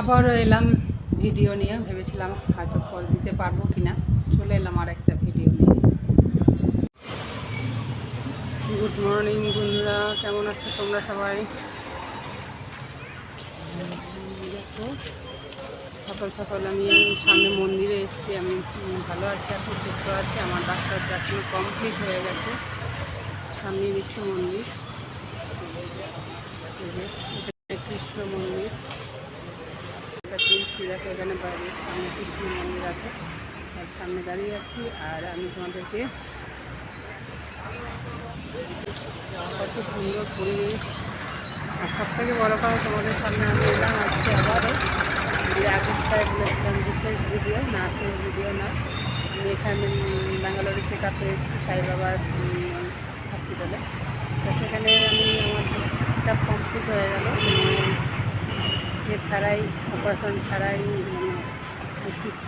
আবারও এলাম, ভিডিও নিয়ে। ভেবেছিলাম হয়তো পর দিতে পারব কি না চলে এলাম আর একটা ভিডিও নিয়ে। গুড মর্নিং বন্ধুরা। কেমন আছো তোমরা সবাই? দেখো সকাল সকাল আমি সামনে মন্দিরে এসেছি। আমি ভালো আছি এখন সুস্থ আছি। আমার ডাক্তার দেখানো কমপ্লিট হয়ে গেছে। সামনে দেখছি মন্দির। কৃষ্ণ মন্দির। দেখো এখানে বাইরে, সামনে কৃষ্ণ মন্দির আছে। আর সামনে দাঁড়িয়ে আছি, আর আমি তোমাদেরকে কত সুন্দর পরিবেশ। আর সব থেকে বড় কথা তোমাদের সামনে আমি এলাম আজকে আবারও। আগের যে ভিডিও না শেষ ভিডিও না। এখানে ব্যাঙ্গালোরে চেক আপে এসেছি সাইবাবার হসপিটালে তো সেখানে আমি আমার চেক আপ কমপ্লিট হয়ে গেল। ইয়ে ছাড়াই অপারেশন ছাড়াই মানে সুস্থ।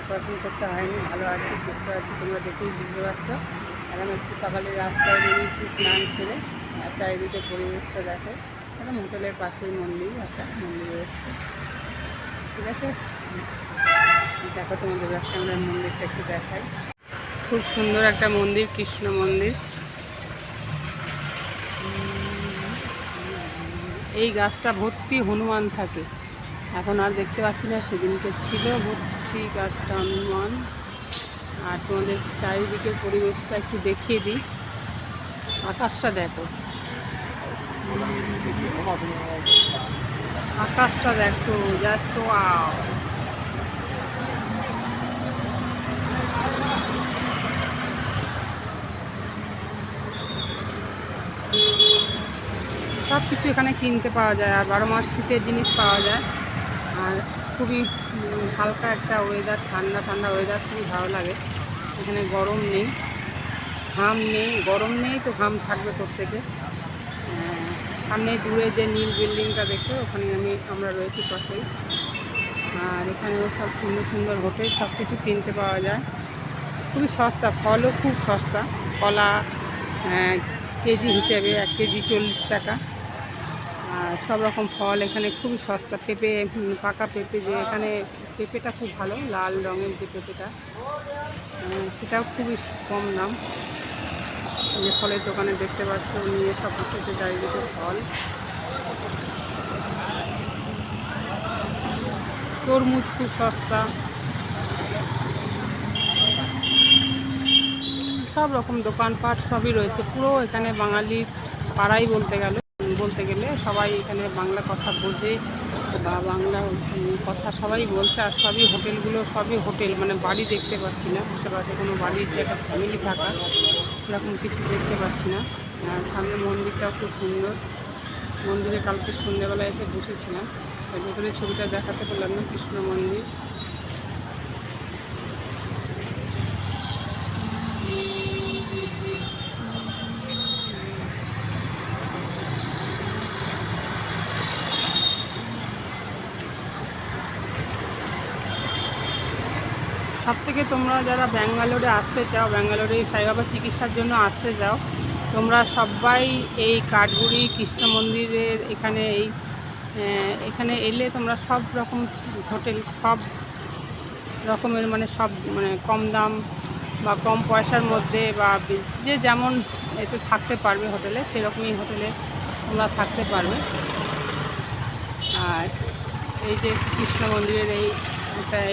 অপারেশন করতে হয়নি, ভালো আছি, সুস্থ আছি, তোমরা দেখেই বুঝতে পারছ। আর আমি একটু সকালে রাস্তায় বেরিয়েছি স্নান সেরে, আর চারিদিকে পরিবেশটা দেখো। একদম হোটেলের পাশেই মন্দির, একটা মন্দির এসছে। ঠিক আছে? দেখো তোমাদের ব্যবসা আমরা মন্দিরটা একটু দেখাই। খুব সুন্দর একটা মন্দির, কৃষ্ণ মন্দির। এই গাছটা ভর্তি হনুমান থাকে। এখন আর দেখতে পাচ্ছি না, সেদিনকে ছিল ভর্তি গাছটা হনুমান। আর তোমাদের চারিদিকের পরিবেশটা একটু দেখিয়ে দিই। আকাশটা দেখো। আকাশটা দেখো জাস্ট ওয়াও সব কিছু এখানে কিনতে পাওয়া যায় আর বারো মাস শীতের জিনিস পাওয়া যায়। আর খুবই হালকা একটা ওয়েদার ঠান্ডা ঠান্ডা ওয়েদার খুবই ভালো লাগে। এখানে গরম নেই, ঘাম নেই, গরম নেই তো ঘাম থাকবে প্রত্যেকে সামনে দূরে যে নীল বিল্ডিংটা দেখছ, ওখানে আমি, আমরা রয়েছি পাশেই। আর এখানেও সব সুন্দর সুন্দর হোটেল সব কিছু কিনতে পাওয়া যায়। খুবই সস্তা, ফলও খুব সস্তা। কলা কেজি হিসেবে এক কেজি চল্লিশ টাকা। আর সব রকম ফল এখানে খুবই সস্তা পেঁপে পাকা পেঁপে যে এখানে পেঁপেটা খুব ভালো, লাল রঙের যে পেঁপেটা। সেটাও খুবই কম দাম। যে ফলের দোকানে দেখতে পাচ্ছ, নিয়ে সব কিছু যে চারিদিকে ফল। তরমুজ খুব সস্তা। সব রকম দোকানপাট সবই রয়েছে। পুরো এখানে বাঙালি পাড়াই বলতে গেলে। বলতে গেলে সবাই এখানে বাংলা কথা বোঝে বা বাংলা কথা সবাই বলছে আর সবই হোটেলগুলো, সবই হোটেল মানে বাড়ি দেখতে পাচ্ছি না। আশেপাশে কোনো বাড়ির যে একটা ফ্যামিলি থাকা এরকম কিছু দেখতে পাচ্ছি না। আর সামনে মন্দিরটাও খুব সুন্দর। মন্দিরে কালকে সন্ধ্যেবেলা এসে বসেছিলাম। ওই ভেতরে ছবিটা দেখাতে পারলাম না, কৃষ্ণ মন্দির। সব থেকে তোমরা যারা ব্যাঙ্গালোরে আসতে চাও, ব্যাঙ্গালোরে সাইবাবার চিকিৎসার জন্য আসতে চাও, তোমরা সবাই এই কাঠগুড়ি, কৃষ্ণ মন্দিরের এখানে এই এখানে এলে তোমরা সব রকম হোটেল, সব রকমের মানে সব মানে কম দাম বা কম পয়সার মধ্যে বা যে যেমন এতে থাকতে পারবে হোটেলে, সেরকমই হোটেলে তোমরা থাকতে পারবে। আর এই যে কৃষ্ণ মন্দিরের এই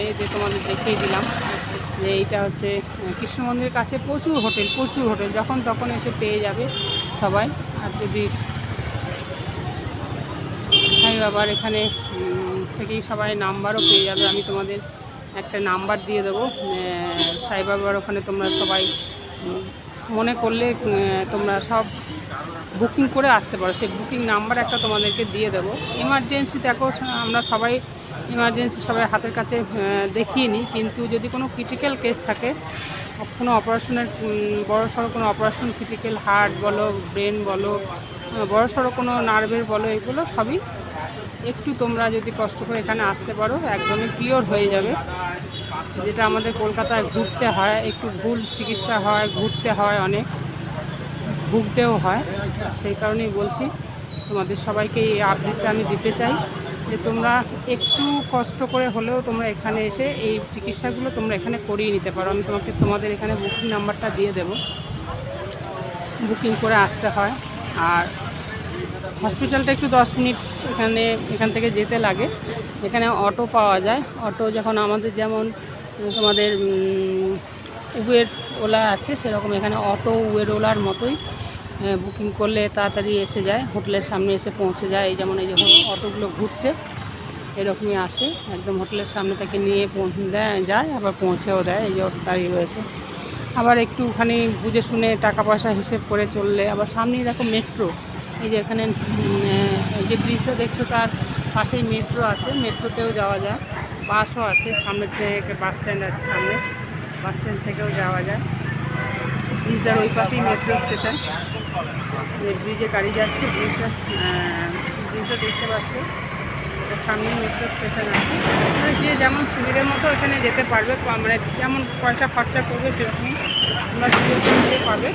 এই যে তোমাদের দেখিয়ে দিলাম, যে এইটা হচ্ছে কৃষ্ণ মন্দিরের কাছে প্রচুর হোটেল প্রচুর হোটেল, যখন তখন এসে পেয়ে যাবে সবাই। আর যদি সাই বাবার এখানে থেকেই সবাই নাম্বারও পেয়ে যাবে, আমি তোমাদের একটা নাম্বার দিয়ে দেবো। সাই বাবার ওখানে তোমরা সবাই মনে করলে তোমরা সব বুকিং করে আসতে পারো। সেই বুকিং নাম্বার একটা তোমাদেরকে দিয়ে দেবো। এমার্জেন্সি দেখো, আমরা সবাই এমার্জেন্সি সবাই হাতের কাছে দেখিয়ে নিই। কিন্তু যদি কোনো ক্রিটিক্যাল কেস থাকে, কোনো অপারেশনের বড় সড়ো কোনো অপারেশন ক্রিটিক্যাল হার্ট বলো ব্রেন বলো বড় সড়ো কোনো নার্ভের বলো, এগুলো সবই একটু তোমরা যদি কষ্ট করে এখানে আসতে পারো, একদমই পিওর হয়ে যাবে। যেটা আমাদের কলকাতায় ঘুরতে হয়, একটু ভুল চিকিৎসা হয়, ঘুরতে হয় অনেক, ভুগতেও হয়। সেই কারণেই বলছি, তোমাদের সবাইকে এই আপডেটটা আমি দিতে চাই। যে তোমরা একটু কষ্ট করে হলেও তোমরা এখানে এসে এই চিকিৎসাগুলো তোমরা এখানে করিয়ে নিতে পারো। আমি তোমাকে তোমাদের এখানে বুকিং নাম্বারটা দিয়ে দেবো। বুকিং করে আসতে হয়। আর হসপিটালটা একটু দশ মিনিট এখানে, এখান থেকে যেতে লাগে। এখানে অটো পাওয়া যায়। অটো যখন আমাদের যেমন, তোমাদের উবের ওলা আছে, সেরকম এখানে অটো উবের ওলার মতোই বুকিং করলে তাড়াতাড়ি এসে যায়, হোটেলের সামনে এসে পৌঁছে যায়। এই যেমন এই যখন অটোগুলো ঘুরছে, এরকমই আসে। একদম হোটেলের সামনে তাকে নিয়ে পৌঁছে দেয়, যায়, আবার পৌঁছেও দেয়, এই যে অটো দাঁড়িয়ে রয়েছে। আবার একটুখানি বুঝে শুনে টাকা পয়সা হিসেব করে চললে, আবার সামনেই দেখো মেট্রো এই যে এখানে যে ব্রিজটা দেখছ, তার পাশেই মেট্রো আছে। মেট্রোতেও যাওয়া যায়। বাসও আছে, সামনের থেকে বাস স্ট্যান্ড আছে সামনে। বাস স্ট্যান্ড থেকেও যাওয়া যায়। ব্রিজটার ওই পাশেই মেট্রো স্টেশন। ব্রিজে গাড়ি যাচ্ছে, ব্রিজটা ব্রিজও দেখতে পাচ্ছ। সামনে মেট্রো স্টেশন আছে। যে যেমন সুবিধের মতো এখানে যেতে পারবে আমরা যেমন পয়সা খরচা করবে, সেরকমই সুযোগ সুবিধে পাবে।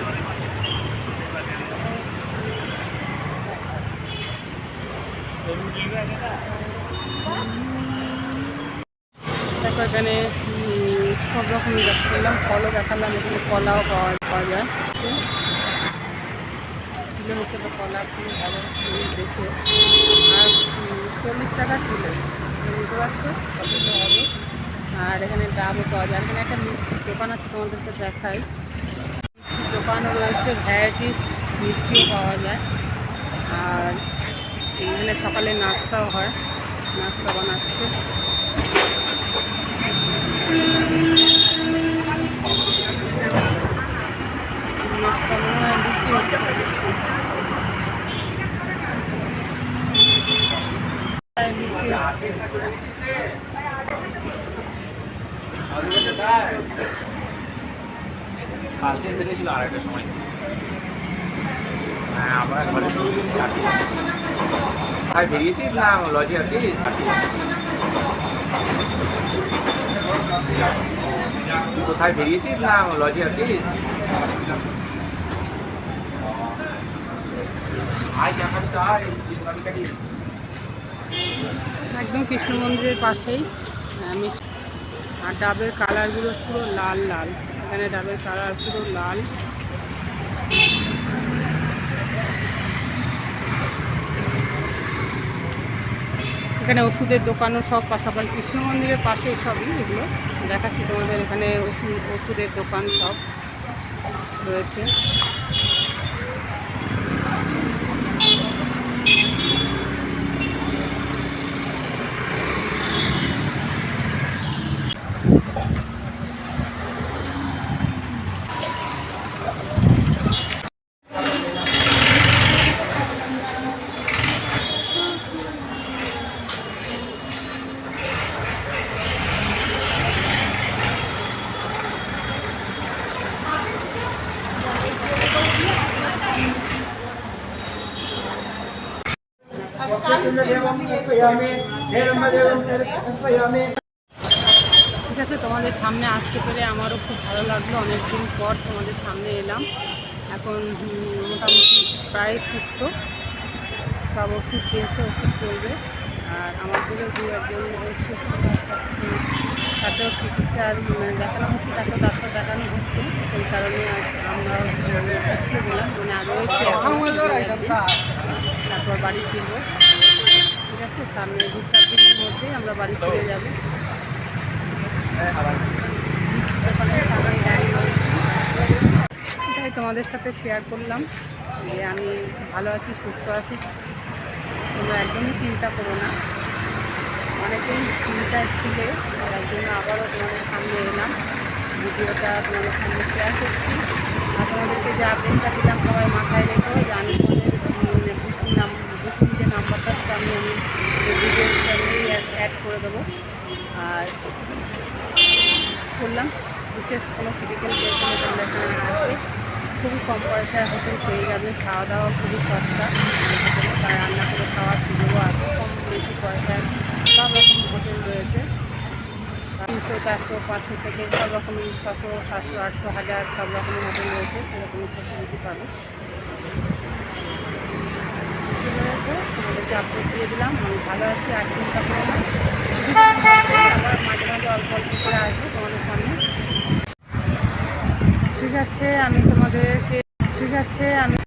দেখো এখানে সব রকমই দেখালাম ফলও দেখালাম, এখানে কলাও পাওয়া পাওয়া যায়। কিলো হিসেবে কলা খুবই ভালো দেখে। আর চল্লিশ টাকা কিলো। বুঝতে পারছ কতগুলো হবে। আর এখানে ডাবও পাওয়া যায়। এখানে একটা মিষ্টির দোকান আছে, তোমাদেরকে দেখাই। মিষ্টির দোকানও রয়েছে, ভ্যারাইটিস মিষ্টিও পাওয়া যায়। আর এখানে সকালে নাস্তাও হয়, নাস্তা বানাচ্ছে। কালকে ছিল আড়াইটার সময় হ্যাঁ আমরা ঘরে আর বেরিয়েছিস না লজে আছিস কোথায় বেরিয়েছিস না লজে আছিস? একদম কৃষ্ণ মন্দিরের পাশেই। আহ, মিষ্টি আর ডাবের কালারগুলো পুরো লাল লাল। এখানে ডাবের কালার পুরো লাল। এখানে ওষুধের দোকানও সব পাশাপাশি কৃষ্ণ মন্দিরের পাশেই সবই এগুলো। দেখাচ্ছি তোমাদের এখানে ওষুধ, ওষুধের দোকান সব রয়েছে। ঠিক আছে তোমাদের সামনে আসতে পেরে আমারও খুব ভালো লাগল। অনেক দিন পর তোমাদের সামনে এলাম। এখন মোটামুটি প্রায় সুস্থ। সব ওষুধ দিয়েছে ওষুধ চলবে। আর আমাদেরও দু একজন এসছে তাতেও চিকিৎসার উম, দেখানো হচ্ছে তাকেও ডাক্তার দেখানো হচ্ছে। সেই কারণে আমরা সুস্থ গেলাম মানে আর রয়েছে এখন। দু একদিন। তারপর বাড়ি ফিরবো। সামনে দু চার দিনের মধ্যেই আমরা বাড়ি ফিরে যাব। এটাই তোমাদের সাথে শেয়ার করলাম যে আমি ভালো আছি, সুস্থ আছি। তোমরা একদমই চিন্তা করো না। অনেকেই চিন্তায় ছিলে, তার জন্য আবারও তোমাদের সামনে এলাম। ভিডিওটা তোমাদের সামনে শেয়ার করছি। আর তোমাদেরকে যে আপডেটটা দিলাম, সবাই মাথায় রেখো যে আমি তোমাদের বুকিং নাম বুকিং যে নাম্বারটা সেটা আমি আমি ভিডিওর সঙ্গেই অ্যাড করে দেবো আর করলাম বিশেষ কোনো তোমরা এখানে আসবে খুবই কম পয়সায় হোটেল পেয়ে যাবে। খাওয়া দাওয়া খুবই সস্তা। তাই রান্না করে খাওয়ার সুযোগও আছে। কম বেশি পয়সায় সব রকম হোটেল রয়েছে। তিনশো, চারশো, পাঁচশো থেকে সব রকমই ছশো, সাতশো, আটশো, হাজার সব রকমের হোটেল রয়েছে। সেরকমই ফেসিলিটি পাবে। তোমাদেরকে আপডেট দিয়ে দিলাম। আমি ভালো আছি, আর চিন্তা করো না। মাঝে মাঝে অল্প অল্প করে আসব। তোমাদের ঠিক আছে আমি তোমাদেরকে ঠিক আছে আমি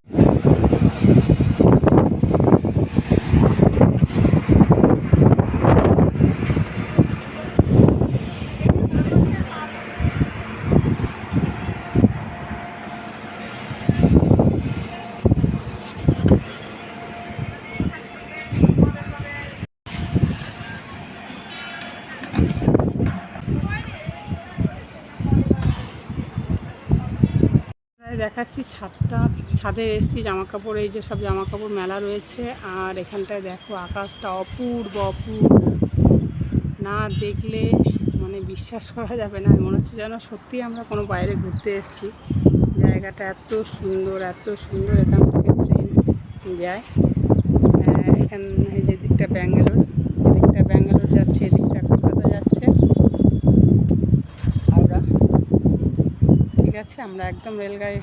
দেখাচ্ছি ছাদটা। ছাদে এসেছি জামা কাপড় এই যে সব জামা কাপড় মেলা রয়েছে। আর এখানটায় দেখো আকাশটা অপূর্ব অপূর্ব। না দেখলে মানে বিশ্বাস করা যাবে না। মনে হচ্ছে যেন সত্যি আমরা কোনো বাইরে ঘুরতে এসেছি। জায়গাটা এত সুন্দর এত সুন্দর। এখান থেকে ট্রেন যায়। এখান এই যে দিকটা ব্যাঙ্গালোর। এদিকটা ব্যাঙ্গালোর যাচ্ছে, এদিকটা কলকাতা যাচ্ছে। হাওড়া। ঠিক আছে, আমরা একদম রেলগাড়ি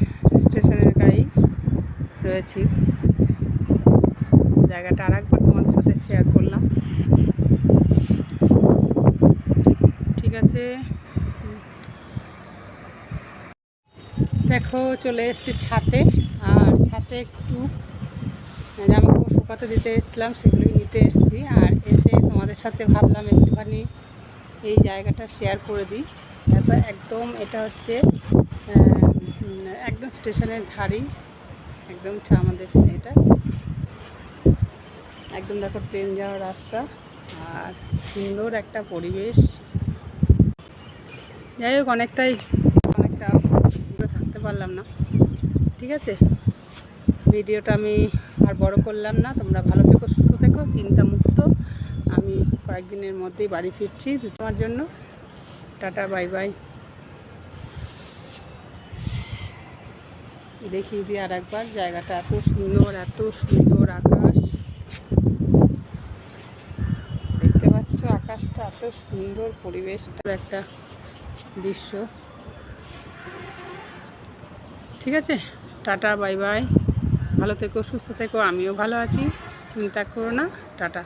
রয়েছি। জায়গাটা আর একবার তোমাদের সাথে শেয়ার করলাম। ঠিক আছে। দেখো, চলে এসেছি ছাতে। আর ছাতে একটু জামা কাপড় শুকাতে দিতে এসেছিলাম, সেগুলোই নিতে এসেছি। আর এসে তোমাদের সাথে ভাবলাম একটুখানি এই জায়গাটা শেয়ার করে দিই। একদম এটা হচ্ছে একদম স্টেশনের ধারেই একদম আমাদের এটা। একদম দেখো ট্রেন যাওয়ার রাস্তা আর সুন্দর একটা পরিবেশ। যাই হোক, অনেকটাই, অনেকটা দূরে থাকতে পারলাম না। ঠিক আছে? ভিডিওটা আমি আর বড় করলাম না। তোমরা ভালো থেকো, সুস্থ থেকো, চিন্তামুক্ত। আমি কয়েকদিনের মধ্যেই বাড়ি ফিরছি তোমার জন্য। Tata, bye bye. দেখিয়ে দিই আর একবার, জায়গাটা এত সুন্দর এত সুন্দর আকাশ। দেখতে পাচ্ছ আকাশটা এত সুন্দর পরিবেশটা, একটা দৃশ্য। ঠিক আছে, টাটা, বাই বাই। ভালো থেকো, সুস্থ থেকো, আমিও ভালো আছি, চিন্তা করো না, টাটা।